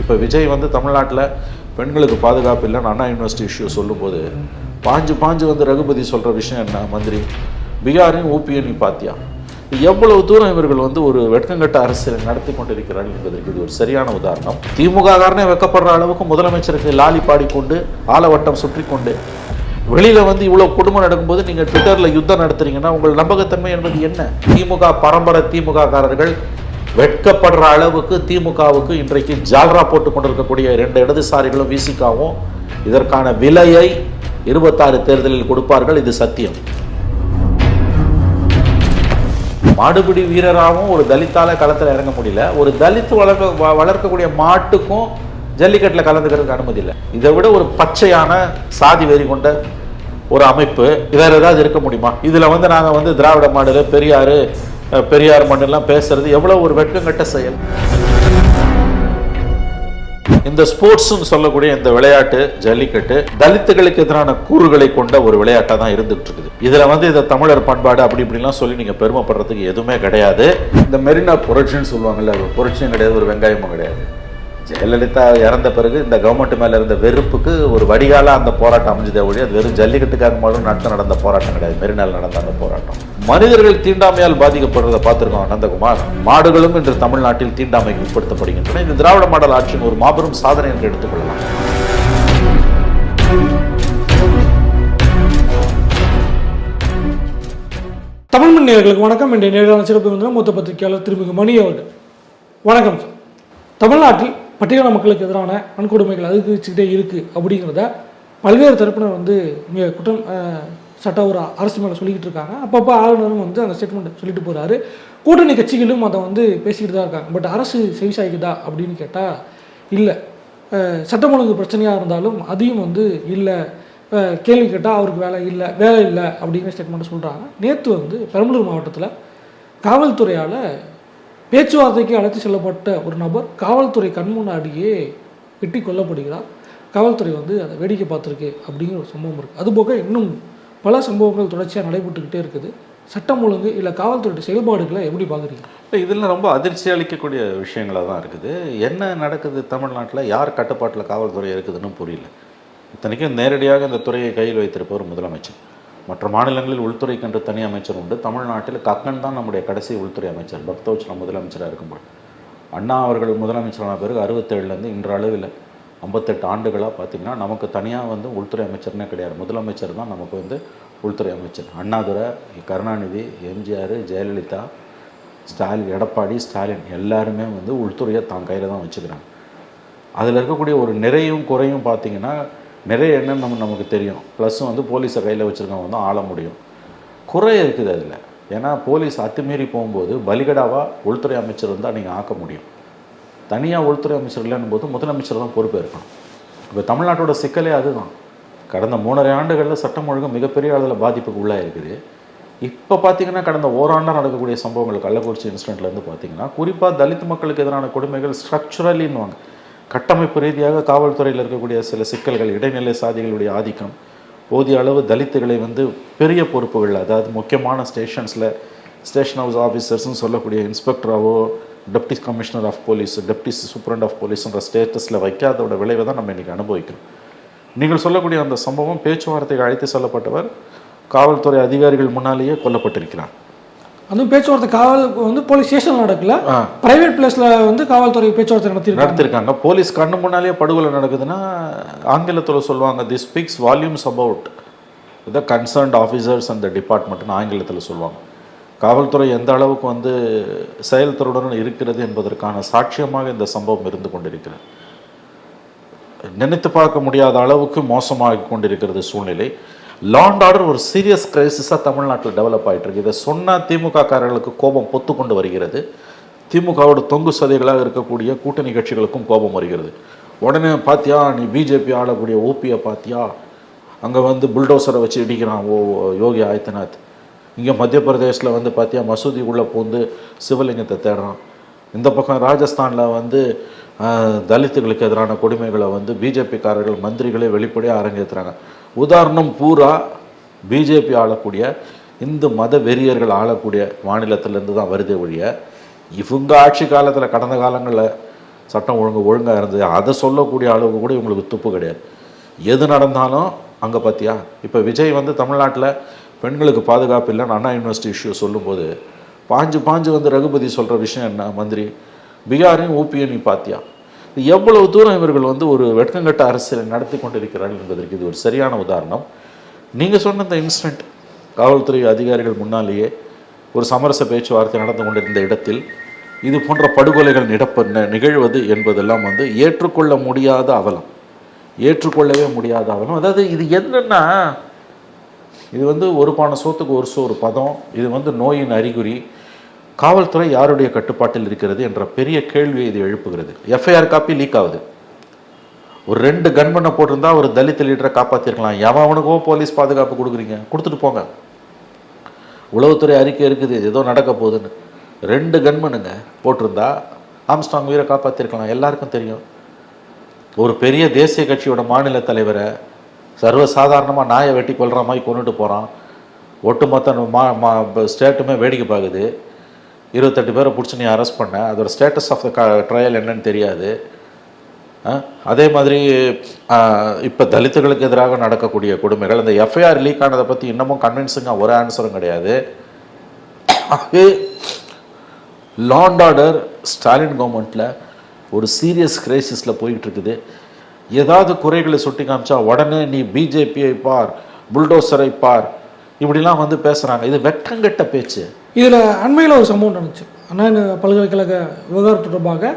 இப்போ விஜய் வந்து தமிழ்நாட்டில் பெண்களுக்கு பாதுகாப்பு இல்லைன்னு அண்ணா யூனிவர்சிட்டி இஷ்யூ சொல்லும்போது பாஞ்சு பாஞ்சு வந்து ரகுபதி சொல்கிற விஷயம் என்ன மந்திரி? பீகாரையும் ஊபியும் நீ பாத்தியா? எவ்வளவு தூரம் இவர்கள் வந்து ஒரு வெட்கங்கட்ட அரசியல் நடத்தி கொண்டிருக்கிறார்கள் என்பதற்கு இது ஒரு சரியான உதாரணம். திமுக காரனே வெக்கப்படுற அளவுக்கு முதலமைச்சருக்கு லாலி பாடிக்கொண்டு ஆலவட்டம் சுற்றி கொண்டு வெளியில வந்து இவ்வளவு கொடுமை நடக்கும்போது நீங்க ட்விட்டர்ல யுத்தம் நடத்துறீங்கன்னா உங்கள் நம்பகத்தன்மை என்பது என்ன? திமுக பரம்பரை திமுக காரர்கள் வெட்கப்படுற அளவுக்கு திமுகவுக்கு இன்றைக்கு ஜால்ரா போட்டு கொண்டிருக்கக்கூடிய ரெண்டு இடதுசாரிகளும் விசிகாவும் இதற்கான விலையை இருபத்தாறு தேர்தலில் கொடுப்பார்கள் இது சத்தியம். மாடுபிடி வீரராகவும் ஒரு தலித்தால களத்தில் இறங்க முடியல. ஒரு தலித் வளர்க்க வ- வளர்க்கக்கூடிய மாட்டுக்கும் ஜல்லிக்கட்டில் கலந்துக்கிறதுக்கு அனுமதி இல்லை. இதை விட ஒரு பச்சையான சாதி வெறி கொண்ட ஒரு அமைப்பு வேறு ஏதாவது இருக்க முடியுமா? இதில் வந்து நாங்கள் வந்து திராவிட மாடல் பெரியாறு பெரியார் மண்ணெல்லாம் பேசுறது எவ்வளவு ஒரு வெட்கங்கட்ட செயல். இந்த ஸ்போர்ட்ஸ்னு சொல்லக்கூடிய இந்த விளையாட்டு ஜல்லிக்கட்டு தலித்துகளுக்கு எதிரான கூறுகளை கொண்ட ஒரு விளையாட்டாக தான் இருந்துகிட்டு இருக்குது இதுல வந்து இந்த தமிழர் பண்பாடு அப்படி இப்படிலாம் சொல்லி நீங்கள் பெருமைப்படுறதுக்கு எதுவுமே கிடையாது. இந்த மெரினா புரட்சின்னு சொல்லுவாங்கல்ல ஒரு புரட்சியும் கிடையாது ஒரு வெங்காயமும் கிடையாது. ஜெயலலிதா இறந்த பிறகு இந்த கவர்மெண்ட் மேல இருந்த வெறுப்புக்கு ஒரு வடிகால அந்த போராட்டம் அமைஞ்சதே ஒழிய அது வெறும் ஜல்லிக்கட்டுக்காக மட்டும் நடத்த நடந்த போராட்டம் கிடையாது. மெரினால் நடந்த அந்த போராட்டம். மனிதர்கள் தீண்டாமையால் பாதிக்கப்படுறதை பார்த்துருக்கோம் நந்தகுமார் மாடுகளும் இன்று தமிழ்நாட்டில் தீண்டாமைக்கு உட்படுத்தப்படுகின்றன. இந்த திராவிட மாடல் ஆட்சியின் ஒரு மாபெரும் சாதனை என்று எடுத்துக்கொள்ளலாம். தமிழ் மண் வணக்கம். என்ற நேரான சிறப்பு விருந்தினர் மூத்த பத்திரிகையாளர் திருமிகு மணி அவர்கள். வணக்கம் சார். தமிழ்நாட்டில் பட்டியல மக்களுக்கு எதிரான வன்கொடுமைகள் அதிகரிச்சுக்கிட்டே இருக்குது அப்படிங்கிறத பல்வேறு தரப்பினர் வந்து இங்கே குற்றம் சட்ட ஒரு அரசு மேலே சொல்லிக்கிட்டு இருக்காங்க. அப்பப்போ ஆளுநரும் வந்து அந்த ஸ்டேட்மெண்ட் சொல்லிட்டு போகிறாரு கூட்டணி கட்சிகளும் அதை வந்து பேசிக்கிட்டு தான் இருக்காங்க. பட் அரசு செவிசாய்க்குதா அப்படின்னு கேட்டால் இல்லை. சட்டம் ஒழுங்கு பிரச்சனையாக இருந்தாலும் அதையும் வந்து இல்லை. கேள்வி கேட்டால் அவருக்கு வேலை இல்லை வேலை இல்லை அப்படிங்கிற ஸ்டேட்மெண்ட்டை சொல்கிறாங்க நேற்று வந்து பெரம்பலூர் மாவட்டத்தில் காவல்துறையால் பேச்சுவார்த்தைக்கு அழைத்து செல்லப்பட்ட ஒரு நபர் காவல்துறை கண் முன்னாடியே வெட்டி கொல்லப்படுகிறார். காவல்துறை வந்து அதை வேடிக்கை பார்த்துருக்கு அப்படிங்கிற ஒரு சம்பவம் இருக்குது அதுபோக இன்னும் பல சம்பவங்கள் தொடர்ச்சியாக நடைபெற்றுக்கிட்டே இருக்குது. சட்டம் ஒழுங்கு இல்லை காவல்துறையோட செயல்பாடுகளை எப்படி பார்க்குறீங்க? இல்லை இதில் ரொம்ப அதிர்ச்சி அளிக்கக்கூடிய விஷயங்களாக தான் இருக்குது. என்ன நடக்குது தமிழ்நாட்டில்? யார் கட்டுப்பாட்டில் காவல்துறை இருக்குதுன்னு புரியல. இத்தனைக்கும் நேரடியாக இந்த துறையை கையில் வைத்திருப்பவர் முதலமைச்சர். மற்ற மாநிலங்களில் உள்துறைக்கென்று தனி அமைச்சர் உண்டு. தமிழ்நாட்டில் கக்கன் தான் நம்முடைய கடைசி உள்துறை அமைச்சர். பக்தோச்சலம் முதலமைச்சராக இருக்கும்போது. அண்ணா அவர்கள் முதலமைச்சரான பிறகு அறுபத்தேழுலேருந்து இன்ற அளவில் ஐம்பத்தெட்டு ஆண்டுகளாக பார்த்தீங்கன்னா நமக்கு தனியாக வந்து உள்துறை அமைச்சர்னே கிடையாது. முதலமைச்சர் தான் நமக்கு வந்து உள்துறை அமைச்சர். அண்ணாதுரை கருணாநிதி எம்ஜிஆர் ஜெயலலிதா ஸ்டாலின் எடப்பாடி ஸ்டாலின் எல்லாருமே வந்து உள்துறையை தான் கையில் தான் வச்சுக்கிறாங்க. அதில் இருக்கக்கூடிய ஒரு நிறையும் குறையும் பார்த்திங்கன்னா நிறைய என்னன்னு நம்ம நமக்கு தெரியும். ப்ளஸ்ஸும் வந்து போலீஸை கையில் வச்சுருக்கவங்க வந்து ஆள முடியும். குறை இருக்குது அதில். ஏன்னா போலீஸ் அத்துமீறி போகும்போது பலிகடாவாக உள்துறை அமைச்சர் இருந்தால் நீங்கள் ஆக்க முடியும். தனியாக உள்துறை அமைச்சர் இல்லைன்னு போது முதலமைச்சர் தான் பொறுப்பு இருக்கணும் இப்போ தமிழ்நாட்டோட சிக்கலே அதுதான். கடந்த மூணரை ஆண்டுகளில் சட்டம் ஒழுங்கு மிகப்பெரிய அளவில் பாதிப்புக்கு உள்ளாக இருக்குது. இப்போ பார்த்தீங்கன்னா கடந்த ஓராண்டாக நடக்கக்கூடிய சம்பவங்கள் கள்ளக்குறிச்சி இன்சிடென்ட்லேருந்து பார்த்தீங்கன்னா குறிப்பாக தலித் மக்களுக்கு எதிரான கொடுமைகள் ஸ்ட்ரக்சரலின்னுவாங்க கட்டமைப்பு ரீதியாக காவல்துறையில் இருக்கக்கூடிய சில சிக்கல்கள் இடைநிலை சாதிகளுடைய ஆதிக்கம் போதிய அளவு தலித்துகளை வந்து பெரிய பொறுப்புகள் அதாவது முக்கியமான ஸ்டேஷன்ஸில் ஸ்டேஷன் ஹவுஸ் ஆஃபீஸர்ஸ்னு சொல்லக்கூடிய இன்ஸ்பெக்டராகவோ deputy commissioner of police deputy superintendent of போலீஸ்ன்ற ஸ்டேட்டஸில் வைக்காதோட விளைவை தான் நம்ம இன்றைக்கி அனுபவிக்கிறோம். நீங்கள் சொல்லக்கூடிய அந்த சம்பவம் பேச்சுவார்த்தைக்கு அழைத்து செல்லப்பட்டவர் காவல்துறை அதிகாரிகள் முன்னாலேயே கொல்லப்பட்டிருக்கிறார். அதுவும் பேச்சுவார்த்தை காவல் வந்து போலீஸ் ஸ்டேஷன் நடக்கல. பிரைவேட் பிளேஸ்ல வந்து காவல்துறை பேச்சுவார்த்தை நடத்திருக்காங்க நடத்திருக்காங்க போலீஸ் கண்ணு முன்னாலேயே படுகொலை நடக்குதுன்னா ஆங்கிலத்தில் சொல்லுவாங்க the speaks volumes about the concerned officers அந்த டிபார்ட்மெண்ட்னு ஆங்கிலத்தில் சொல்லுவாங்க. காவல்துறை எந்த அளவுக்கு வந்து செயல்திறனுடன் இருக்கிறது என்பதற்கான சாட்சியமாக இந்த சம்பவம் இருந்து கொண்டிருக்கிறது. நினைத்து பார்க்க முடியாத அளவுக்கு மோசமாகி கொண்டிருக்கிறது சூழ்நிலை. லாண்ட் ஆர்டர் ஒரு சீரியஸ் கிரைசிஸாக தமிழ்நாட்டில் டெவலப் ஆகிட்டுருக்கு இதை சொன்னால் திமுக காரர்களுக்கு கோபம் பொத்து கொண்டு வருகிறது. திமுகவோட தொங்கு சதைகளாக இருக்கக்கூடிய கூட்டணி கட்சிகளுக்கும் கோபம் வருகிறது. உடனே பார்த்தியா நீ பிஜேபி ஆளக்கூடிய ஓபியை பார்த்தியா அங்கே வந்து புல்டோசரை வச்சு இடிக்கிறான் ஓ யோகி ஆதித்யநாத். இங்கே மத்திய பிரதேசில் வந்து பார்த்தியா மசூதிக்குள்ளே பூந்து சிவலிங்கத்தை தேடுறான். இந்த பக்கம் ராஜஸ்தானில் வந்து தலித்துகளுக்கு எதிரான கொடுமைகளை வந்து பிஜேபிக்காரர்கள் மந்திரிகளே வெளிப்படையாக அரங்கேற்றுறாங்க உதாரணம் பூரா பிஜேபி ஆளக்கூடிய இந்து மத வெறியர்கள் ஆளக்கூடிய மாநிலத்திலேருந்து தான் வருதே ஒழிய இவங்க ஆட்சி காலத்தில் கடந்த காலங்களில் சட்டம் ஒழுங்கு ஒழுங்காக இருந்தது. அதை சொல்லக்கூடிய அளவுக்கு கூட இவங்களுக்கு துப்பு கிடையாது. எது நடந்தாலும் அங்கே பார்த்தியா இப்போ விஜய் வந்து தமிழ்நாட்டில் பெண்களுக்கு பாதுகாப்பு இல்லைன்னு அண்ணா யூனிவர்சிட்டி இஷ்யூ சொல்லும்போது பாஞ்சு பாஞ்சு வந்து ரகுபதி சொல்கிற விஷயம் என்ன மந்திரி? பீகாரையும் ஊபியும் நீ பார்த்தியா எவ்வளவு தூரம் இவர்கள் வந்து ஒரு வெட்கங்கட்ட அரசியலை நடத்தி கொண்டிருக்கிறார்கள் என்பதற்கு இது ஒரு சரியான உதாரணம். நீங்கள் சொன்ன இந்த இன்சிடென்ட் காவல்துறை அதிகாரிகள் முன்னாலேயே ஒரு சமரச பேச்சுவார்த்தை நடந்து கொண்டிருந்த இடத்தில் இது போன்ற படுகொலைகள் நிடப்ப நிகழ்வது என்பதெல்லாம் வந்து ஏற்றுக்கொள்ள முடியாத அவலம். ஏற்றுக்கொள்ளவே முடியாத அவலம். அதாவது இது என்னென்னா இது வந்து ஒரு பானை சோத்துக்கு ஒரு சோறு பதம் இது வந்து நோயின் அறிகுறி காவல்துறை யாருடைய கட்டுப்பாட்டில் இருக்கிறது என்ற பெரிய கேள்வியை இது எழுப்புகிறது. எஃப்ஐஆர் காப்பி லீக் ஆகுது. ஒரு ரெண்டு கன்மனை போட்டிருந்தா ஒரு தலித் லீடரை காப்பாற்றிருக்கலாம் எவன் அவனுக்கோ போலீஸ் பாதுகாப்பு கொடுக்குறீங்க? கொடுத்துட்டு போங்க. உளவுத்துறை அறிக்கை இருக்குது. ஏதோ நடக்க போகுதுன்னு. ரெண்டு கன்மனுங்க போட்டிருந்தா ஆம்ஸ்டாங் உயிரை காப்பாற்றிருக்கலாம் எல்லாருக்கும் தெரியும். ஒரு பெரிய தேசிய கட்சியோட மாநில தலைவரை சர்வசாதாரணமாக நாயை வெட்டி கொள்கிற மாதிரி கொண்டுட்டு போகிறான் ஒட்டுமொத்த மா மா ஸ்டேட்டுமே வேடிக்கை பார்க்குது. இருபத்தெட்டு பேரை பிடிச்சி நீ அரெஸ்ட் பண்ண அதோட ஸ்டேட்டஸ் ஆஃப் த ட்ரையல் என்னன்னு தெரியாது. ஆ, அதே மாதிரி இப்போ தலித்துகளுக்கு எதிராக நடக்கக்கூடிய கொடுமைகள் அந்த எஃப்ஐஆர் லீக் ஆனதை பற்றி இன்னமும் கன்வின்சிங்காக ஒரு ஆன்சரும் கிடையாது. ஆகவே லாண்ட் ஆர்டர் ஸ்டாலின் கவர்மெண்ட்டில் ஒரு சீரியஸ் கிரைசிஸில் போயிட்டு இருக்குது ஏதாவது குறைகளை சுட்டி காமிச்சா உடனே நீ பிஜேபியை பார் புல்டோசரை பார் இப்படிலாம் வந்து பேசுகிறாங்க இது வெட்கங்கெட்ட பேச்சு. இதில் அண்மையில் ஒரு சம்பவம் நடந்துச்சு. அண்ணா பல்கலைக்கழக விவகாரம் தொடர்பாக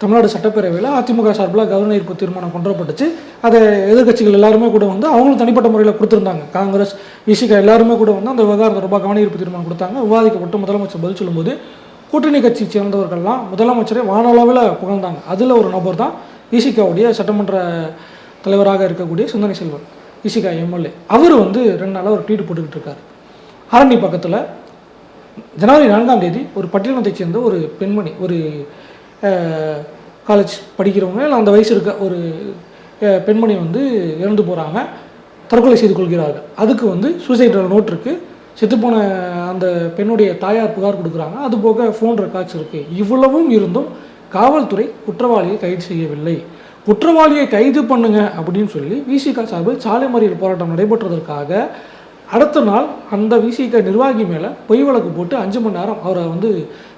தமிழ்நாடு சட்டப்பேரவையில் அதிமுக சார்பில் கவர்னர் ஈர்ப்பு தீர்மானம் கொண்டுவரப்பட்டுச்சு. அதை எதிர்க்கட்சிகள் எல்லாருமே கூட வந்து அவங்களும் தனிப்பட்ட முறையில் கொடுத்துருந்தாங்க. காங்கிரஸ் விசிகா எல்லாருமே கூட வந்து அந்த விவகாரம் தொடர்பாக கவன ஈர்ப்பு தீர்மானம் கொடுத்தாங்க. விவாதிக்கப்பட்டு முதலமைச்சர் பதில் சொல்லும்போது கூட்டணி கட்சி சேர்ந்தவர்கள்லாம் முதலமைச்சரை வானளவில் புகழ்ந்தாங்க. அதில் ஒரு நபர் தான் விசிகாவுடைய சட்டமன்ற தலைவராக இருக்கக்கூடிய சிந்தனை செல்வன் விசிகா எம்எல்ஏ. அவர் வந்து ரெண்டு நாளாக ஒரு ட்வீட் போட்டுக்கிட்டு இருக்காரு. ஆரணி பக்கத்தில் ஜனவரி நான்காம் தேதி ஒரு பட்டியலத்தை சேர்ந்த ஒரு பெண்மணி ஒரு காலேஜ் படிக்கிறவங்க இல்லை அந்த வயசு இருக்க ஒரு பெண்மணி வந்து இறந்து போகிறாங்க தற்கொலை செய்து கொள்கிறார்கள். அதுக்கு வந்து சூசைட் நோட் இருக்குது செத்துப்போன அந்த பெண்ணுடைய தாயார் புகார் கொடுக்குறாங்க. அது போக ஃபோன் ரெக்கார்ட்ஸ் இருக்குது இவ்வளவும் இருந்தும் காவல்துறை குற்றவாளியை கைது செய்யவில்லை. குற்றவாளியை கைது பண்ணுங்க அப்படின்னு சொல்லி விசிகா சார்பில் சாலை மறியல் போராட்டம் நடைபெற்றதற்காக அடுத்த நாள் அந்த விசிக நிர்வாகி மேலே பொய் வழக்கு போட்டு அஞ்சு மணி நேரம் அவரை வந்து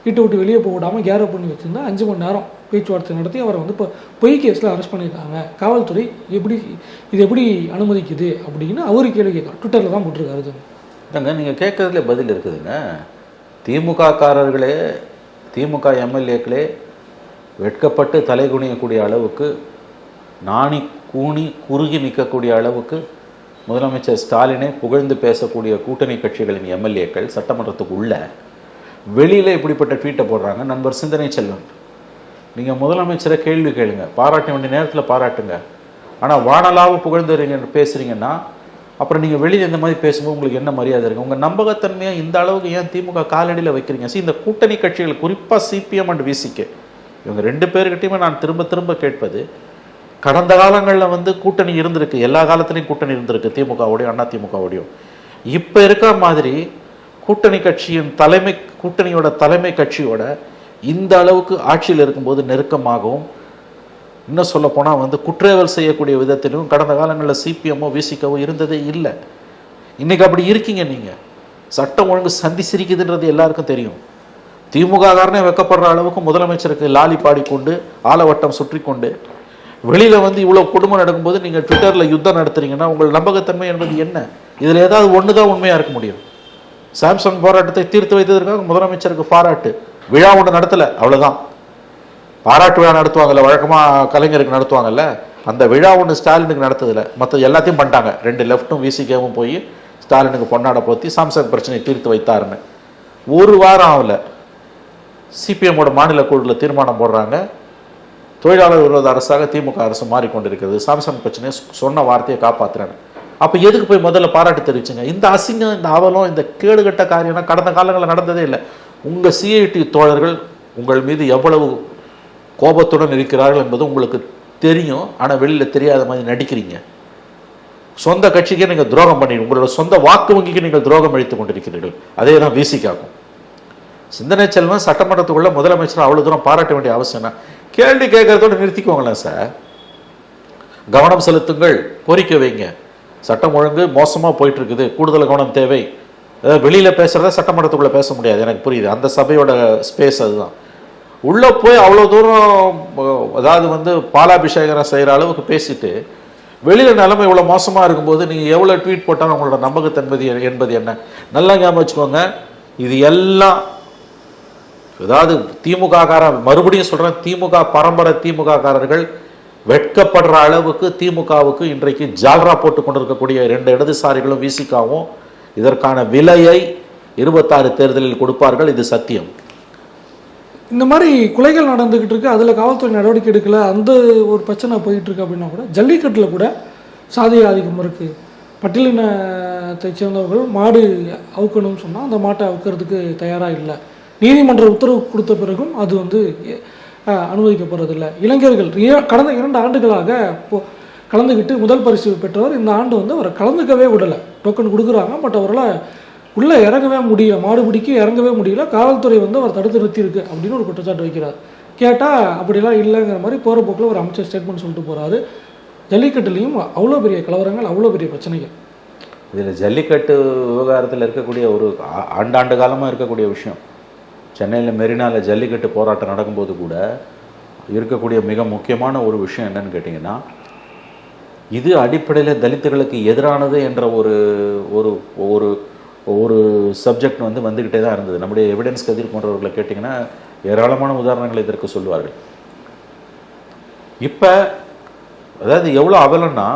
வீட்டை விட்டு வெளியே போக விடாமல் கேரப் பண்ணி வச்சுருந்தா அஞ்சு மணி நேரம் பேச்சுவார்த்தை நடத்தி அவரை வந்து இப்போ பொய் கேஸில் அரெஸ்ட் பண்ணியிருக்காங்க. காவல்துறை எப்படி இது எப்படி அனுமதிக்குது அப்படின்னு அவரு கேள்வி கேட்குறாரு ட்விட்டரில் தான் போட்டிருக்காரு இது. இல்லைங்க நீங்கள் கேட்குறதுல பதில் இருக்குதுங்க. திமுக காரர்களே திமுக எம்எல்ஏக்களே வெட்கப்பட்டு தலை குனியக்கூடிய அளவுக்கு நாணி கூனி குறுகி நிற்கக்கூடிய அளவுக்கு முதலமைச்சர் ஸ்டாலினை புகழ்ந்து பேசக்கூடிய கூட்டணி கட்சிகளின் எம்எல்ஏக்கள் சட்டமன்றத்துக்கு உள்ள வெளியில் இப்படிப்பட்ட ட்வீட்டை போடுறாங்க. நண்பர் சிந்தனை செல்வன் நீங்கள் முதலமைச்சரை கேள்வி கேளுங்க. பாராட்ட வேண்டிய நேரத்தில் பாராட்டுங்க. ஆனால் வானலாக புகழ்ந்துறீங்க பேசுகிறீங்கன்னா அப்புறம் நீங்கள் வெளியில் இந்த மாதிரி பேசும்போது உங்களுக்கு என்ன மரியாதை இருக்குது உங்கள் நம்பகத்தன்மையை இந்த அளவுக்கு ஏன் திமுக காலடியில் வைக்கிறீங்க? சரி இந்த கூட்டணி கட்சிகள் குறிப்பாக சிபிஎம் அண்ட் விசிகே இவங்க ரெண்டு பேர்கிட்டையுமே நான் திரும்ப திரும்ப கேட்பது கடந்த காலங்களில் வந்து கூட்டணி இருந்திருக்கு. எல்லா காலத்துலேயும் கூட்டணி இருந்திருக்கு. திமுகவோடையும் அண்ணா திமுகவோடையும் இப்போ இருக்க மாதிரி கூட்டணி கட்சியின் தலைமை கூட்டணியோட தலைமை கட்சியோட இந்த அளவுக்கு ஆட்சியில் இருக்கும்போது நெருக்கமாகவும் இன்னும் சொல்ல போனால் வந்து குற்றவியல் செய்யக்கூடிய விதத்திலும் கடந்த காலங்களில் சிபிஎம்மோ விசிக்கவோ இருந்ததே இல்லை. இன்னைக்கு அப்படி இருக்கீங்க நீங்கள் சட்டம் ஒழுங்கு சந்தி சிரிக்குதுன்றது எல்லாருக்கும் தெரியும். திமுக காரனே வெக்கப்படுற அளவுக்கு முதலமைச்சருக்கு லாலி பாடிக்கொண்டு ஆலவட்டம் சுற்றி கொண்டு வெளியில் வந்து இவ்வளோ குடும்பம் நடக்கும்போது நீங்கள் ட்விட்டரில் யுத்தம் நடத்துறீங்கன்னா உங்கள் நம்பகத்தன்மை என்பது என்ன? இதில் ஏதாவது ஒன்று தான் உண்மையாக இருக்க முடியும். சாம்சங் போராட்டத்தை தீர்த்து வைத்ததற்காக முதலமைச்சருக்கு பாராட்டு. விழா ஒன்று நடத்தலை அவ்வளோதான் பாராட்டு விழா நடத்துவாங்கல்ல வழக்கமாக கலைஞருக்கு நடத்துவாங்கல்ல அந்த விழா ஒன்று ஸ்டாலினுக்கு நடத்ததில்ல மற்ற எல்லாத்தையும் பண்ணிட்டாங்க. ரெண்டு லெஃப்ட்டும் விசிகேவும் போய் ஸ்டாலினுக்கு பொன்னாட போத்தி சாம்சங் பிரச்சனையை தீர்த்து வைத்தாருன்னு. ஒரு வாரம் ஆகல. சிபிஎம்மோட மாநில குழுவில் தீர்மானம் போடுறாங்க. தொழிலாளர் விரோத அரசாக திமுக அரசு மாறிக்கொண்டிருக்கிறது. சாம்சங் பிரச்சனையை சொன்ன வார்த்தையை காப்பாத்துறாங்க அப்போ எதுக்கு போய் முதல்ல பாராட்டு தெரிவிச்சுங்க? இந்த அசிங்கம் இந்த அவலம் இந்த கேடுகட்ட காரியம்னா கடந்த காலங்களில் நடந்ததே இல்லை. உங்கள் சிஐடி தோழர்கள் உங்கள் மீது எவ்வளவு கோபத்துடன் இருக்கிறார்கள் என்பது உங்களுக்கு தெரியும். ஆனால் வெளியில் தெரியாத மாதிரி நடிக்கிறீங்க. சொந்த கட்சிக்கே நீங்கள் துரோகம் பண்ணி உங்களோட சொந்த வாக்கு வங்கிக்கு நீங்கள் துரோகம் அளித்து கொண்டிருக்கிறீர்கள். அதே தான் வீசிக்காகும் சிந்தனை செல்வன் சட்டமன்றத்துக்குள்ள முதலமைச்சர் அவ்வளவு தூரம் பாராட்ட வேண்டிய அவசியம் கேள்வி கேட்கறதோட நிறுத்திக்கோங்களேன் சார். கவனம் செலுத்துங்கள் கோரிக்கை வைங்க. சட்டம் ஒழுங்கு மோசமாக போயிட்டு இருக்குது கூடுதல் கவனம் தேவை. அதாவது வெளியில் பேசுகிறத சட்டமன்றத்துக்குள்ளே பேச முடியாது எனக்கு புரியுது. அந்த சபையோட ஸ்பேஸ் அதுதான். உள்ளே போய் அவ்வளோ தூரம் அதாவது வந்து பாலாபிஷேகம் செய்கிற அளவுக்கு பேசிட்டு வெளியில் நிலைமை இவ்வளோ மோசமாக இருக்கும்போது நீங்கள் எவ்வளோ ட்வீட் போட்டாலும் உங்களோட நம்பகத்தன்மை என்பது என்ன? நல்லா ஞாபகம் வச்சுக்கோங்க. இது எல்லாம் ஏதாவது திமுக காரர் மறுபடியும் சொல்கிறேன் திமுக பரம்பரை திமுக காரர்கள் வெட்கப்படுற அளவுக்கு திமுகவுக்கு இன்றைக்கு ஜால்ரா போட்டு கொண்டிருக்கக்கூடிய ரெண்டு இடதுசாரிகளும் விசிகாவும் இதற்கான விலையை இருபத்தாறு தேர்தலில் கொடுப்பார்கள். இது சத்தியம். இந்த மாதிரி கொலைகள் நடந்துகிட்டு இருக்கு. அதில் காவல்துறை நடவடிக்கை எடுக்கல. அந்த ஒரு பிரச்சனை போயிட்டு இருக்கு அப்படின்னா கூட ஜல்லிக்கட்டில் கூட சாதிய ஆதிக்கம் இருக்கு. பட்டியலினத்தை சேர்ந்தவர்கள் மாடு அவுக்கணும்னு சொன்னால் அந்த மாட்டை அவுக்கிறதுக்கு தயாராக இல்லை. நீதிமன்ற உத்தரவு கொடுத்த பிறகும் அது வந்து அனுமதிக்கப்படுறதில்லை. இளைஞர்கள் கடந்த இரண்டு ஆண்டுகளாக கலந்துக்கிட்டு முதல் பரிசு பெற்றவர் இந்த ஆண்டு வந்து அவரை கலந்துக்கவே விடலை. டோக்கன் கொடுக்குறாங்க பட் அவரால் உள்ளே இறங்கவே முடியல. மாடுபிடிக்கு இறங்கவே முடியல. காவல்துறை வந்து அவர் தடுத்து நிறுத்தியிருக்கு அப்படின்னு ஒரு குற்றச்சாட்டு வைக்கிறார். கேட்டால் அப்படிலாம் இல்லைங்கிற மாதிரி போகிற போக்கில் ஒரு அமைச்சர் ஸ்டேட்மெண்ட் சொல்லிட்டு போகிறாரு ஜல்லிக்கட்டுலேயும் அவ்வளோ பெரிய கலவரங்கள் அவ்வளோ பெரிய பிரச்சனைகள். இதில் ஜல்லிக்கட்டு விவகாரத்தில் இருக்கக்கூடிய ஒரு ஆண்டாண்டு காலமாக இருக்கக்கூடிய விஷயம். சென்னையில் மெரினாவில் ஜல்லிக்கட்டு போராட்டம் நடக்கும்போது கூட இருக்கக்கூடிய மிக முக்கியமான ஒரு விஷயம் என்னன்னு கேட்டிங்கன்னா இது அடிப்படையில் தலித்துகளுக்கு எதிரானது என்ற ஒரு ஒரு ஒரு ஒரு சப்ஜெக்ட் வந்து வந்துக்கிட்டே தான் இருந்தது. நம்முடைய எவிடன்ஸ் கதிர் போன்றவர்களை கேட்டிங்கன்னா ஏராளமான உதாரணங்கள் இதற்கு சொல்லுவார்கள். இப்போ அதாவது எவ்வளோ அவலன்னா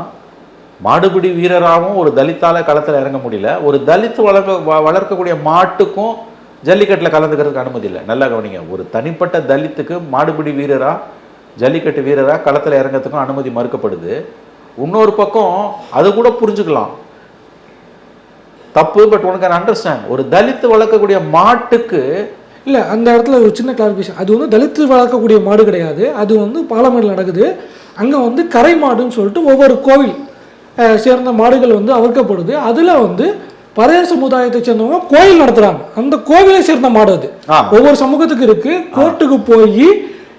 மாடுபிடி வீரராகவும் ஒரு தலித்தால களத்தில் இறங்க முடியல. ஒரு தலித்து வளர்க்க வ- வளர்க்கக்கூடிய மாட்டுக்கும் ஜல்லிக்கட்டில் கலந்துக்கிறதுக்கு அனுமதி இல்லை. நல்லா கவனிங்க. ஒரு தனிப்பட்ட தலித்துக்கு மாடுபிடி வீரரா ஜல்லிக்கட்டு வீரரா களத்தில் இறங்கிறதுக்கும் அனுமதி மறுக்கப்படுது. இன்னொரு பக்கம் அது கூட புரிஞ்சுக்கலாம். தப்பு பட் உனக்கு அண்டர்ஸ்டாண்ட் ஒரு தலித்து வளர்க்கக்கூடிய மாட்டுக்கு இல்லை அந்த இடத்துல ஒரு சின்ன கிளாரிஃபிகேஷன் அது வந்து தலித்து வளர்க்கக்கூடிய மாடு கிடையாது. அது வந்து பாலமேடில் நடக்குது. அங்கே வந்து கரை மாடுன்னு சொல்லிட்டு ஒவ்வொரு கோவில் சேர்ந்த மாடுகள் வந்து அவர்க்கப்படுது அதில் வந்து பறையர் சமுதாயத்தை சேர்ந்தவங்க கோயில் நடத்துகிறாங்க அந்த கோவிலை சேர்ந்த மாடு அது. ஒவ்வொரு சமூகத்துக்கு இருக்கு. கோர்ட்டுக்கு போய்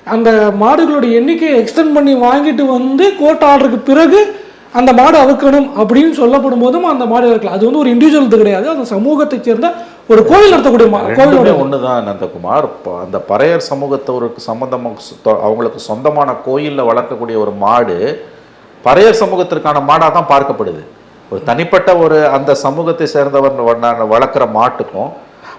அந்த மாடுகளோட எண்ணிக்கையை எக்ஸ்டெண்ட் பண்ணி வாங்கிட்டு வந்து கோர்ட் ஆர்டருக்கு பிறகு அந்த மாடு அவுக்கணும் அப்படின்னு சொல்லப்படும் போதும் அந்த மாடு இருக்கலாம். அது வந்து ஒரு இண்டிவிஜுவல் கிடையாது. அந்த சமூகத்தை சேர்ந்த ஒரு கோவில் நடத்தக்கூடிய மா கோவிலோட ரெண்டுமே ஒண்ணுதான் நந்தகுமார். ப- அந்த பறையர் சமூகத்தவருக்கு சம்பந்தமாக அவங்களுக்கு சொந்தமான கோயில்ல வளர்க்கக்கூடிய ஒரு மாடு பறையர் சமூகத்திற்கான மாடா தான் பார்க்கப்படுது. ஒரு தனிப்பட்ட ஒரு அந்த சமூகத்தை சேர்ந்தவர் வளர்க்குற மாட்டுக்கும்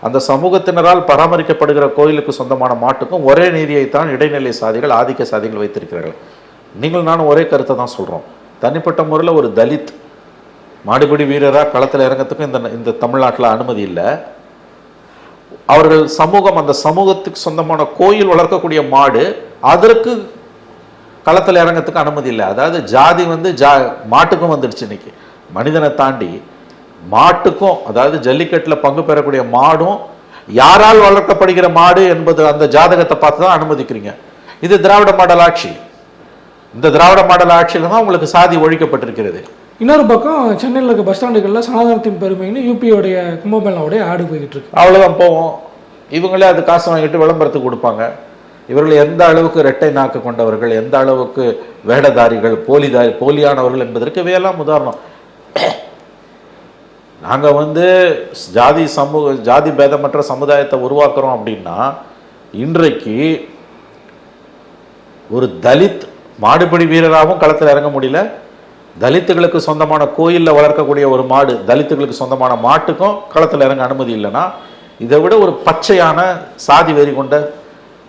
அந்த சமூகத்தினரால் பராமரிக்கப்படுகிற கோயிலுக்கு சொந்தமான மாட்டுக்கும் ஒரே நீதியைத்தான் இடைநிலை சாதிகள் ஆதிக்க சாதிகள் வைத்திருக்கிறார்கள். நீங்கள் நானும் ஒரே கருத்தை தான் சொல்றோம். தனிப்பட்ட முறையில் ஒரு தலித் மாடுபிடி வீரராக களத்தில் இறங்கிறதுக்கும் இந்த இந்த தமிழ்நாட்டில் அனுமதி இல்லை. அவர்கள் சமூகம் அந்த சமூகத்துக்கு சொந்தமான கோயில் வளர்க்கக்கூடிய மாடு அதற்கு களத்தில் இறங்கத்துக்கு அனுமதி இல்லை. அதாவது ஜாதி வந்து ஜா மாட்டுக்கும் வந்துடுச்சு இன்னைக்கு. மனிதனை தாண்டி மாட்டுக்கும் அதாவது ஜல்லிக்கட்டில் பங்கு பெறக்கூடிய மாடும் யாரால் வளர்க்கப்படுகிற மாடு என்பது அந்த ஜாதகத்தை பார்த்து தான் அனுமதிக்கிறீங்க. இது திராவிட மாடல் ஆட்சி. இந்த திராவிட மாடல் ஆட்சியில தான் உங்களுக்கு சாதி ஒழிக்கப்பட்டிருக்கிறது. இன்னொரு பக்கம் சென்னையில் இருக்க பஸ் ஸ்டாண்டுகளில் சனாதனத்தின் பெருமைன்னு யூபியோடைய கும்பமேளாவுடைய ஆடு போய்கிட்டு இருக்கு அவ்வளவுதான் போவோம். இவங்களே அது காசு வாங்கிட்டு விளம்பரத்துக்கு கொடுப்பாங்க. இவர்கள் எந்த அளவுக்கு இரட்டை நாக்கு கொண்டவர்கள் எந்த அளவுக்கு வேடதாரிகள் போலிதாரி போலியானவர்கள் என்பதற்கு இவையெல்லாம் உதாரணம். நாங்கள் வந்து ஜாதி சமூக ஜாதி பேதமற்ற சமுதாயத்தை உருவாக்குறோம் அப்படின்னா இன்றைக்கு ஒரு தலித் மாடுபிடி வீரராகவும் களத்தில் இறங்க முடியல. தலித்துகளுக்கு சொந்தமான கோயிலில் வளர்க்கக்கூடிய ஒரு மாடு தலித்துகளுக்கு சொந்தமான மாட்டுக்கும் களத்தில் இறங்க அனுமதி இல்லைன்னா இதை விட ஒரு பச்சையான சாதி வெறி கொண்ட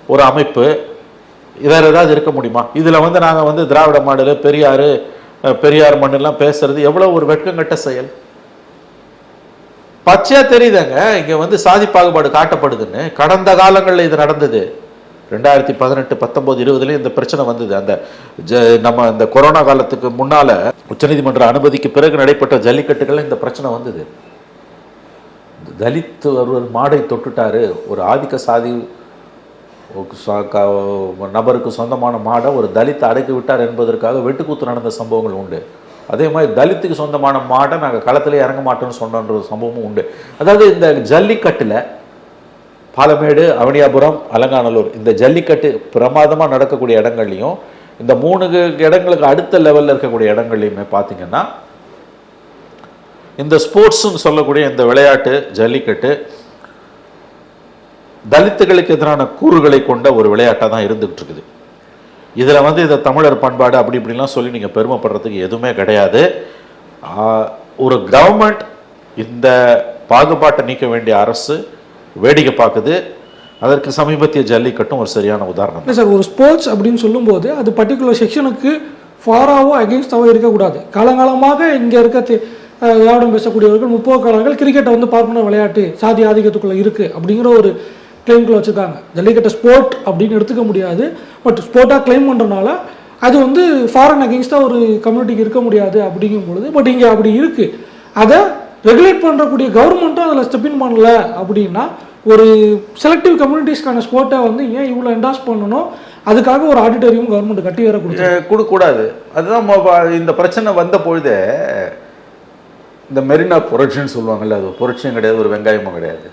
ஒரு அமைப்பு வேற ஏதாவது இருக்க முடியுமா? இதில் வந்து நாங்கள் வந்து திராவிட மாடல் பெரியார் பெரியார் மண்ணெல்லாம் பேசுறது எவ்வளோ ஒரு வெட்கங்கட்ட செயல். பச்சையா தெரியுதாங்க. இங்க வந்து சாதி பாகுபாடு காட்டப்படுதுன்னு. கடந்த காலங்களில் இது நடந்தது. ரெண்டாயிரத்தி பதினெட்டு பத்தொன்பது இருபதுலேயும் இந்த பிரச்சனை வந்தது. அந்த ஜ நம்ம இந்த கொரோனா காலத்துக்கு முன்னால உச்சநீதிமன்ற அனுமதிக்கு பிறகு நடைபெற்ற ஜல்லிக்கட்டுகள் இந்த பிரச்சனை வந்தது. தலித் ஒருவர் மாடை தொட்டுட்டாரு. ஒரு ஆதிக்க சாதி நபருக்கு சொந்தமான மாடை ஒரு தலித் அடக்கி விட்டார் என்பதற்காக வெட்டுக்கூத்து நடந்த சம்பவங்கள் உண்டு. அதே மாதிரி தலித்துக்கு சொந்தமான மாட்டை நாங்கள் களத்தில் இறங்க மாட்டோம்னு சொன்னன்ற ஒரு சம்பவமும் உண்டு. அதாவது இந்த ஜல்லிக்கட்டில் பாலமேடு அவனியாபுரம் அலங்காநல்லூர் இந்த ஜல்லிக்கட்டு பிரமாதமாக நடக்கக்கூடிய இடங்கள்லையும் இந்த மூணு இடங்களுக்கு அடுத்த லெவலில் இருக்கக்கூடிய இடங்கள்லையுமே பார்த்தீங்கன்னா இந்த ஸ்போர்ட்ஸுன்னு சொல்லக்கூடிய இந்த விளையாட்டு ஜல்லிக்கட்டு தலித்துகளுக்கு எதிரான கூறுகளை கொண்ட ஒரு விளையாட்டாக தான் இருந்துகிட்டு இருக்குது. இதில் வந்து இதை தமிழர் பண்பாடு அப்படி இப்படிலாம் சொல்லி நீங்கள் பெருமைப்படுறதுக்கு எதுவுமே கிடையாது. ஒரு கவர்மெண்ட் இந்த பாகுபாட்டை நீக்க வேண்டிய அரசு வேடிக்கை பார்க்குது. அதற்கு சமீபத்திய ஜல்லிக்கட்டும் ஒரு சரியான உதாரணம் இல்லை சார் ஒரு ஸ்போர்ட்ஸ் அப்படின்னு சொல்லும்போது அது பர்டிகுலர் செக்ஷனுக்கு ஃபாராவோ அகெயின்ஸ்டாவோ இருக்கக்கூடாது. காலங்காலமாக இங்கே இருக்க தி- திராவிடம் பேசக்கூடியவர்கள் முற்போக்காளர்கள் கிரிக்கெட்டை வந்து பார்ப்பன விளையாட்டு சாதி ஆதிக்கத்துக்குள்ளே இருக்குது அப்படிங்கிற ஒரு கிளைம்குள்ளே வச்சுருக்காங்க. ஜல்லிக்கட்டை ஸ்போர்ட் அப்படின்னு எடுத்துக்க முடியாது. பட் ஸ்போர்ட்டாக கிளைம் பண்ணுறனால அது வந்து ஃபாரின் அகேன்ஸ்டாக ஒரு கம்யூனிட்டிக்கு இருக்க முடியாது அப்படிங்கும் பொழுது பட் இங்கே அப்படி இருக்குது அதை ரெகுலேட் பண்ணுறக்கூடிய கவர்மெண்ட்டும் அதில் ஸ்டெப் இன் பண்ணல அப்படின்னா ஒரு செலக்டிவ் கம்யூனிட்டிஸ்க்கான ஸ்போர்ட்டை வந்து ஏன் இவ்வளோ என்டாஸ் பண்ணணும்? அதுக்காக ஒரு ஆடிட்டோரியம் கவர்மெண்ட் கட்டி வேற கொடுக்கக்கூடாது அதுதான் இந்த பிரச்சனை வந்த பொழுதே இந்த மெரினா புரட்சின்னு சொல்லுவாங்கல்ல அது புரட்சியும் கிடையாது ஒரு வெங்காயமும் கிடையாது.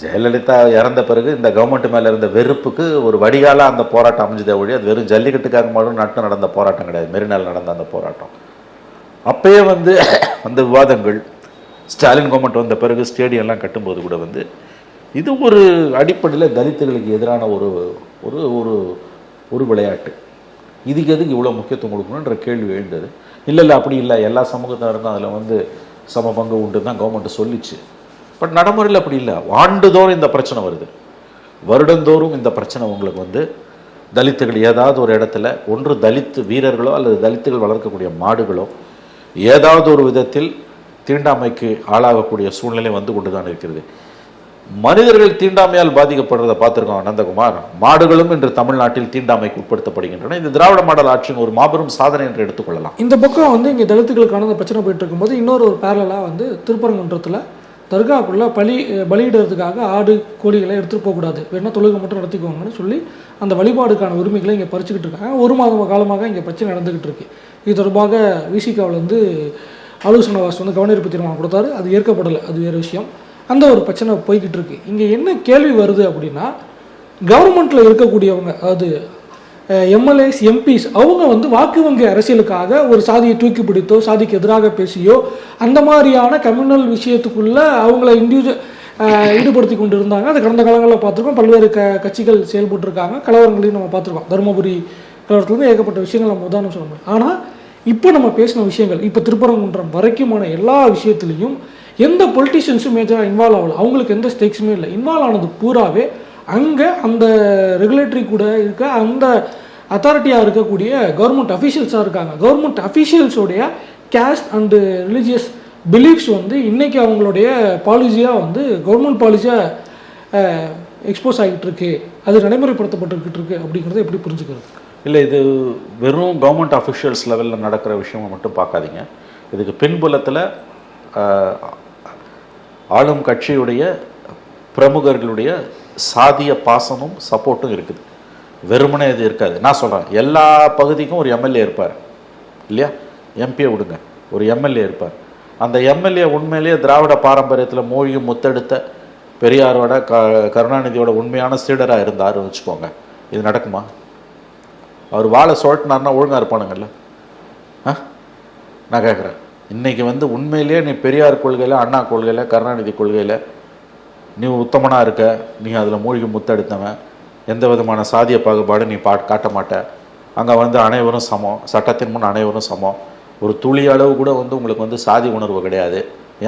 ஜெயலலிதா இறந்த பிறகு இந்த கவர்மெண்ட் மேலே இருந்த வெறுப்புக்கு ஒரு வடிகாலாக அந்த போராட்டம் அமைஞ்சதே ஒழி அது வெறும் ஜல்லிக்கட்டுக்காக மட்டும் நட்டு நடந்த போராட்டம் கிடையாது. மெரினால் நடந்த அந்த போராட்டம். அப்பயே வந்து அந்த விவாதங்கள் ஸ்டாலின் கவர்மெண்ட் வந்த பிறகு ஸ்டேடியம்லாம் கட்டும்போது கூட வந்து இது ஒரு அடிப்படையில் தலித்துகளுக்கு எதிரான ஒரு ஒரு ஒரு ஒரு விளையாட்டு. இதுக்கு எதுக்கு இவ்வளோ முக்கியத்துவம் கொடுக்கணுன்ற கேள்வி எழுந்தது. இல்லை இல்லை அப்படி இல்லை. எல்லா சமூகத்தினருக்கும் அதில் வந்து சம பங்கு உண்டு தான் கவர்மெண்ட் சொல்லிச்சு. பட் நடைமுறையில் அப்படி இல்லை. ஆண்டுதோறும் இந்த பிரச்சனை வருது. வருடந்தோறும் இந்த பிரச்சனை உங்களுக்கு வந்து தலித்துகள் ஏதாவது ஒரு இடத்துல ஒன்று தலித்து வீரர்களோ அல்லது தலித்துகள் வளர்க்கக்கூடிய மாடுகளோ ஏதாவது ஒரு விதத்தில் தீண்டாமைக்கு ஆளாகக்கூடிய சூழ்நிலை வந்து கொண்டு தான் இருக்கிறது. மனிதர்கள் தீண்டாமையால் பாதிக்கப்படுறதை பார்த்துருக்கோம் அனந்தகுமார். மாடுகளும் இன்று தமிழ்நாட்டில் தீண்டாமைக்கு உட்படுத்தப்படுகின்றன. இந்த திராவிட மாடல் ஆட்சியின் ஒரு மாபெரும் சாதனை என்று எடுத்துக்கொள்ளலாம் இந்த பக்கம் வந்து இங்கே தலித்துகளுக்கான பிரச்சனை போயிட்டு இருக்கும்போது இன்னொரு ஒரு பேரலாக வந்து திருப்பரங்குன்றத்தில் தர்காக்குள்ளே பலி பலியிடுறதுக்காக ஆடு கோழிகளை எடுத்துகிட்டு போகக்கூடாது. வேணால் தொழுகை மட்டும் நடத்திக்கோங்கன்னு சொல்லி அந்த வழிபாடுக்கான உரிமைகளை இங்கே பறிச்சுக்கிட்டு இருக்காங்க. ஒரு மாதம் காலமாக இங்கே பிரச்சனை நடந்துக்கிட்டு இருக்கு. இது தொடர்பாக விசிகாவில் வந்து ஆலோசனை வாசி வந்து கவனிப்பு தீர்மானம் கொடுத்தாரு. அது ஏற்கப்படலை. அது வேறு விஷயம். அந்த ஒரு பிரச்சனை போய்கிட்டு இருக்கு. இங்கே என்ன கேள்வி வருது அப்படின்னா கவர்மெண்ட்டில் இருக்கக்கூடியவங்க அதாவது எம்எல்ஏஸ் எம்பிஸ் அவங்க வந்து வாக்கு வங்கி அரசியலுக்காக ஒரு சாதியை தூக்கி பிடித்தோ சாதிக்கு எதிராக பேசியோ அந்த மாதிரியான கம்யூனல் விஷயத்துக்குள்ளே அவங்கள இண்டிவிஜுவல் ஈடுபடுத்தி கொண்டு இருந்தாங்க அது கடந்த காலங்களில் பார்த்துருக்கோம். பல்வேறு க கட்சிகள் செயல்பட்டுருக்காங்க. கலவரங்களையும் நம்ம பார்த்துருக்கோம். தருமபுரி கலவரத்துலேருந்து ஏகப்பட்ட விஷயங்கள் நம்ம உதாரணம் சொல்ல முடியும். ஆனால் இப்போ நம்ம பேசின விஷயங்கள் இப்போ திருப்பரங்குன்றம் வரைக்குமான எல்லா விஷயத்துலையும் எந்த பொலிட்டிஷியன்ஸும் மேஜராக இன்வால்வ் ஆகல. அவங்களுக்கு எந்த ஸ்டேக்ஸுமே இல்லை. இன்வால்வ் ஆனது பூராவே அங்கே அந்த ரெகுலேட்டரி கூட இருக்க அந்த அத்தாரிட்டியாக இருக்கக்கூடிய கவர்மெண்ட் அஃபீஷியல்ஸாக இருக்காங்க. கவர்மெண்ட் அஃபீஷியல்ஸோடைய கேஸ்ட் அண்டு ரிலீஜியஸ் பிலீஃப்ஸ் வந்து இன்றைக்கி அவங்களுடைய பாலிசியாக வந்து கவர்மெண்ட் பாலிசியாக எக்ஸ்போஸ் ஆகிட்டு இருக்கு. அது நடைமுறைப்படுத்தப்பட்டுக்கிட்டு இருக்கு அப்படிங்கிறத எப்படி புரிஞ்சுக்கிறது? இல்லை இது வெறும் கவர்மெண்ட் அஃபிஷியல்ஸ் லெவலில் நடக்கிற விஷயமா மட்டும் பார்க்காதீங்க. இதுக்கு பின்புலத்தில் ஆளும் கட்சியுடைய பிரமுகர்களுடைய சாதிய பாசமும் சப்போர்ட்டும் இருக்குது. வெறுமனே இது இருக்காது. நான் சொல்கிறேன் எல்லா பகுதிக்கும் ஒரு எம்எல்ஏ இருப்பார். இல்லையா? எம்பியை விடுங்க. ஒரு எம்எல்ஏ இருப்பார். அந்த எம்எல்ஏ உண்மையிலேயே திராவிட பாரம்பரியத்தில் மூழ்கி முத்தெடுத்த பெரியாரோட க கருணாநிதியோட உண்மையான சீடராக இருந்தாருன்னு வச்சுக்கோங்க. இது நடக்குமா? அவர் வாழை சுழட்டினார்னா ஒழுங்காக இருப்பானுங்கல்ல? ஆ? நான் கேட்குறேன் இன்றைக்கி வந்து உண்மையிலேயே நீ பெரியார் கொள்கையில் அண்ணா கொள்கையில் கருணாநிதி கொள்கையில் நீ உத்தமனாக இருக்க நீ அதில் மூழ்கி முத்தெடுத்தவன். எந்த விதமான சாதிய பாகுபாடு நீ பா காட்ட மாட்ட. அங்கே வந்து அனைவரும் சமம். சட்டத்தின் முன் அனைவரும் சமம். ஒரு துளி அளவு கூட வந்து உங்களுக்கு வந்து சாதி உணர்வு கிடையாது.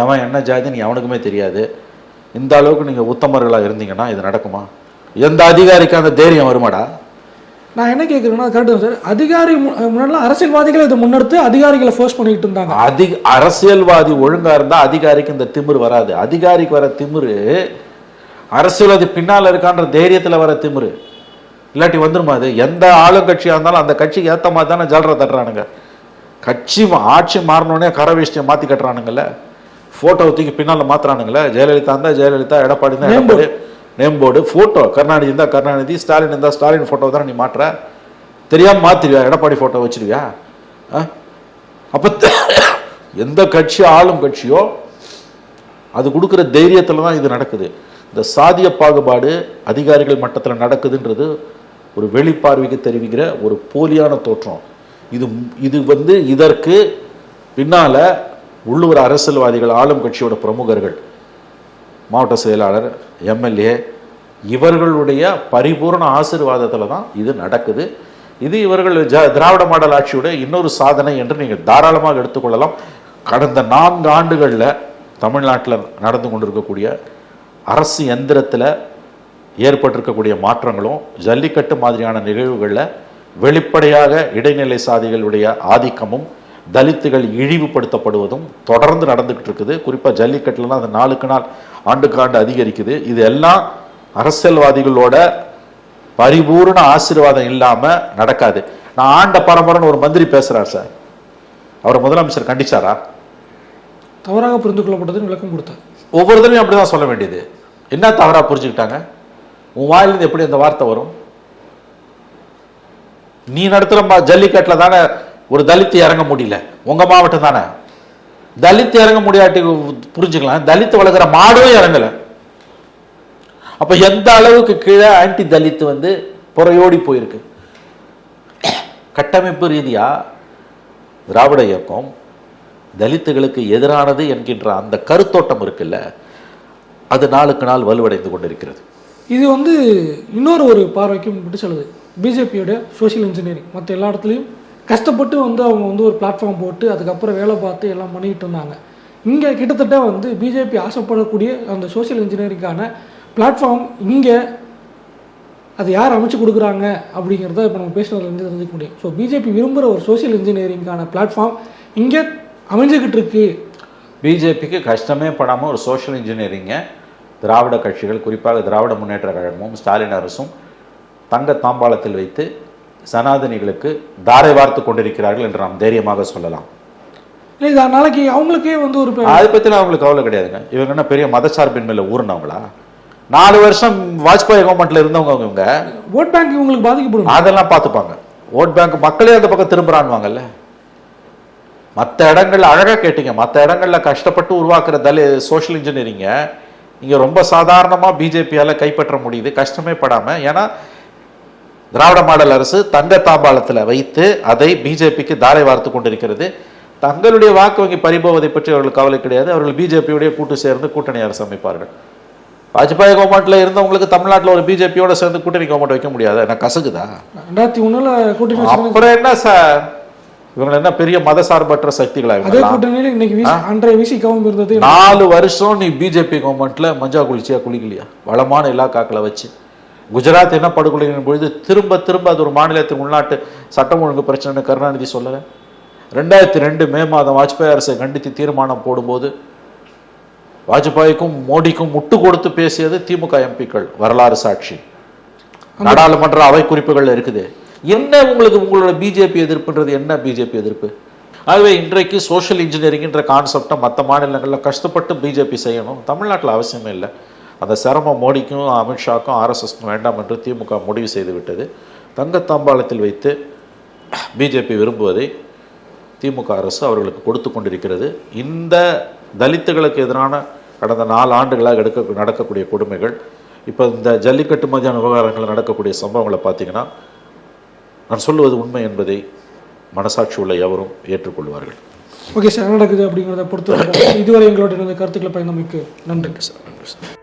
எவன் என்ன ஜாதின்னு எவனுக்குமே தெரியாது. இந்த அளவுக்கு நீங்கள் உத்தமர்களாக இருந்தீங்கன்னா இது நடக்குமா? எந்த அதிகாரிக்கு அந்த தைரியம் வருமாடா? நான் என்ன கேட்குறேன்னா கரெக்டு சார். அதிகாரி முன்னாடிலாம் அரசியல்வாதிகள் இதை முன்னெடுத்து அதிகாரிகளை ஃபோர்ஸ் பண்ணிக்கிட்டு இருந்தாங்க. அதிக அரசியல்வாதி ஒழுங்கா இருந்தா அதிகாரிக்கு இந்த திமிரு வராது. அதிகாரிக்கு வர திமிரு அரசியல்வாதி பின்னால இருக்கான்ற தைரியத்துல வர திமிரு. இல்லாட்டி வந்துருமா அது எந்த ஆளுங்கட்சியா இருந்தாலும் அந்த கட்சிக்கு ஏத்த மாதிரி தானே ஜல்ற தட்டுறானுங்க. கட்சி ஆட்சி மாறினோடனே கரை வேஷ்டியை மாத்தி கட்டுறானுங்கல்ல. போட்டோ தூக்கி பின்னால மாத்துறானுங்களே ஜெயலலிதா இருந்தா Jayalalithaa Edappadi Name Edappadi. Name board photo Karunanidhi இருந்தால் கருணாநிதி ஸ்டாலின் இருந்தால் ஸ்டாலின் ஃபோட்டோ தானே நீ மாட்டுற தெரியாமல் மாற்றிடுவியா எடப்பாடி ஃபோட்டோ வச்சிருவியா? ஆ? எந்த கட்சி ஆளும் கட்சியோ அது கொடுக்குற தைரியத்தில் தான் இது நடக்குது. இந்த சாதிய பாகுபாடு அதிகாரிகள் மட்டத்தில் நடக்குதுன்றது ஒரு வெளிப்பார்வைக்கு தெரிவிக்கிற ஒரு போலியான தோற்றம். இது இது வந்து இதற்கு பின்னால் உள்ளூர் அரசியல்வாதிகள் ஆளும் கட்சியோட பிரமுகர்கள். மாவட்ட செயலாளர் எம்எல்ஏ இவர்களுடைய பரிபூர்ண ஆசீர்வாதத்தில் தான் இது நடக்குது. இது இவர்கள் ஜ திராவிட மாடல் ஆட்சியுடைய இன்னொரு சாதனை என்று நீங்கள் தாராளமாக எடுத்துக்கொள்ளலாம். கடந்த நான்கு ஆண்டுகளில் தமிழ்நாட்டில் நடந்து கொண்டிருக்கக்கூடிய அரசு எந்திரத்தில் ஏற்பட்டிருக்கக்கூடிய மாற்றங்களும் ஜல்லிக்கட்டு மாதிரியான நிகழ்வுகளில் வெளிப்படையாக இடைநிலை சாதிகளுடைய ஆதிக்கமும் தலித்துகள் இழிவுபடுத்தப்படுவதும் தொடர்ந்து நடந்துகிட்டு இருக்குது. குறிப்பாக ஜல்லிக்கட்டுலாம் அது நாளுக்கு நாள் ஆண்டுக்கு ஆண்டு அதிகரிக்குது. இது எல்லாம் அரசியல்வாதிகளோட பரிபூர்ண ஆசீர்வாதம் இல்லாம நடக்காது. நான் ஆண்ட பரம்பரைன்னு ஒரு மந்திரி பேசுறார் சார். அவர் முதலமைச்சர் கண்டிச்சாரா? தவறாக புரிந்து கொள்ளப்பட்டதுன்னு விளக்கம் கொடுத்தார். ஒவ்வொரு தடவையும் அப்படிதான் சொல்ல வேண்டியது. என்ன தவறா புரிஞ்சுக்கிட்டாங்க? உன் வாயிலிருந்து எப்படி அந்த வார்த்தை வரும்? நீ நடத்துற ம- ஜல்லிக்கட்டுல தானே ஒரு தலித் இறங்க முடியல. உங்க மாவட்டம் தானே? தலித் இறங்க முடியாட்டி புரிஞ்சுக்கலாம். தலித் வளர்க்குற மாடும் இறங்கலை. அப்போ எந்த அளவுக்கு கீழே ஆன்டி தலித் வந்து புறையோடி போயிருக்கு? கட்டமைப்பு ரீதியாக திராவிட இயக்கம் தலித்துகளுக்கு எதிரானது என்கின்ற அந்த கருத்தோட்டம் இருக்குல்ல அது நாளுக்கு நாள் வலுவடைந்து கொண்டிருக்கிறது. இது வந்து இன்னொரு ஒரு பார்வைக்கும் விட்டு சொல்லுது பிஜேபியோட சோஷியல் இன்ஜினியரிங் மற்ற எல்லா இடத்துலையும் கஷ்டப்பட்டு வந்து அவங்க வந்து ஒரு பிளாட்ஃபார்ம் போட்டு அதுக்கப்புறம் வேலை பார்த்து எல்லாம் பண்ணிக்கிட்டு இருந்தாங்க. இங்கே கிட்டத்தட்ட வந்து பிஜேபி ஆசைப்படக்கூடிய அந்த சோஷியல் இன்ஜினியரிங்கான பிளாட்ஃபார்ம் இங்கே அது யார் அமைச்சு கொடுக்குறாங்க அப்படிங்கிறத இப்போ நம்ம பேசுனதுலேருந்து தெரிஞ்சுக்க முடியும். ஸோ பிஜேபி விரும்புகிற ஒரு சோஷியல் இன்ஜினியரிங்கான பிளாட்ஃபார்ம் இங்கே அமைஞ்சுக்கிட்டு இருக்கு. பிஜேபிக்கு கஷ்டமே படாமல் ஒரு சோஷியல் இன்ஜினியரிங்கை திராவிட கட்சிகள் குறிப்பாக திராவிட முன்னேற்ற கழகமும் ஸ்டாலின் அரசும் தங்க தாம்பாளத்தில் வைத்து சனாதனிகளுக்கு தாரை வார்த்து கொண்டிருக்கிறார்கள் என்று நாம் தைரியமாக சொல்லலாம். இல்லை நாளைக்கு அவங்களுக்கே வந்து ஒரு அதை பற்றிலாம் அவங்களுக்கு கவலை கிடையாதுங்க. இவங்க என்ன பெரிய மதச்சார்பின் மேல ஊர்னவங்களா நாலு வருஷம் வாஜ்பாய் கவர்மெண்ட்ல இருந்தவங்க இவங்க. ஓட் பேங்க் இவங்களுக்கு பாதிக்கப்படும்? அதெல்லாம் பார்த்துப்பாங்க. ஓட் பேங்க் மக்களே அந்த பக்கம் திரும்புறான்வாங்கல்ல மற்ற இடங்கள்ல அழகா கேட்டீங்க. மற்ற இடங்கள்ல கஷ்டப்பட்டு உருவாக்குற தலி சோஷியல் இன்ஜினியரிங்க இங்க ரொம்ப சாதாரணமா பிஜேபியால கைப்பற்ற முடியுது. கஷ்டமே படாம. ஏன்னா திராவிட மாடல் அரசு தங்க தாம்பாளத்துல வைத்து அதை பிஜேபிக்கு தாரை வார்த்து கொண்டிருக்கிறது. தங்களுடைய வாக்கு வங்கி பறிபோவதை பற்றி அவர்களுக்கு கவலை கிடையாது. அவர்கள் பிஜேபியுடைய கூட்டு சேர்ந்து கூட்டணி அரசு அமைப்பார்கள். வாஜ்பாய் கவர்மெண்ட்ல இருந்தவங்களுக்கு தமிழ்நாட்டுல ஒரு பிஜேபியோட சேர்ந்து கூட்டணி கவர்மெண்ட் வைக்க முடியாது? என்ன கசகுதா? ரெண்டாயிரத்தி ஒண்ணுல கூட்டணி. அப்புறம் என்ன சார்? இவங்க என்ன பெரிய மதசார்பற்ற சக்திகளா அதே இவங்கெல்லாம்? கூட்டணியில இன்னைக்கு வீசி அன்றைய விசிகாவும் இருந்தது நாலு வருஷம் நீ பிஜேபி கவர்மெண்ட்ல மஞ்சா குளிச்சியா குளிக்கலையா? வளமான இலாக்காக்களை வச்சு. குஜராத் என்ன படுகொலையின் பொழுது திரும்ப திரும்ப அது ஒரு மாநிலத்தின் உள்நாட்டு சட்டம் ஒழுங்கு பிரச்சனை கருணாநிதி சொல்லல. ரெண்டாயிரத்தி ரெண்டு மே மாதம் வாஜ்பாய் அரசை கண்டித்து தீர்மானம் போடும்போது வாஜ்பாய்க்கும் மோடிக்கும் முட்டு கொடுத்து பேசியது திமுக எம்பிக்கள் வரலாறு சாட்சி. நாடாளுமன்ற அவை குறிப்புகள் இருக்குது. என்ன உங்களுக்கு உங்களோட பிஜேபி எதிர்ப்புன்றது? என்ன பிஜேபி எதிர்ப்பு? ஆகவே இன்றைக்கு சோஷியல் இன்ஜினியரிங்ன்ற கான்செப்டை மற்ற மாநிலங்களில் கஷ்டப்பட்டு பிஜேபி செய்யணும். தமிழ்நாட்டில் அவசியமே இல்லை. அந்த சிரமம் மோடிக்கும் அமித்ஷாக்கும் ஆர்எஸ்எஸ்க்கும் வேண்டாம் என்று திமுக முடிவு செய்துவிட்டது. தங்கத்தாம்பாளத்தில் வைத்து பிஜேபி விரும்புவதை திமுக அரசு அவர்களுக்கு கொடுத்து கொண்டிருக்கிறது. இந்த தலித்துகளுக்கு எதிரான கடந்த நாலு ஆண்டுகளாக எடுக்க நடக்கக்கூடிய கொடுமைகள் இப்போ இந்த ஜல்லிக்கட்டு மாதிரியான விவகாரங்கள் நடக்கக்கூடிய சம்பவங்களை பார்த்தீங்கன்னா நான் சொல்லுவது உண்மை என்பதை மனசாட்சி உள்ள எவரும் ஏற்றுக்கொள்வார்கள். ஓகே சார் நடக்குது அப்படிங்கிறத பொறுத்து இதுவரை எங்களோட கருத்துக்களை பயந்தமைக்கு நன்றி சார் நன்றி சார்.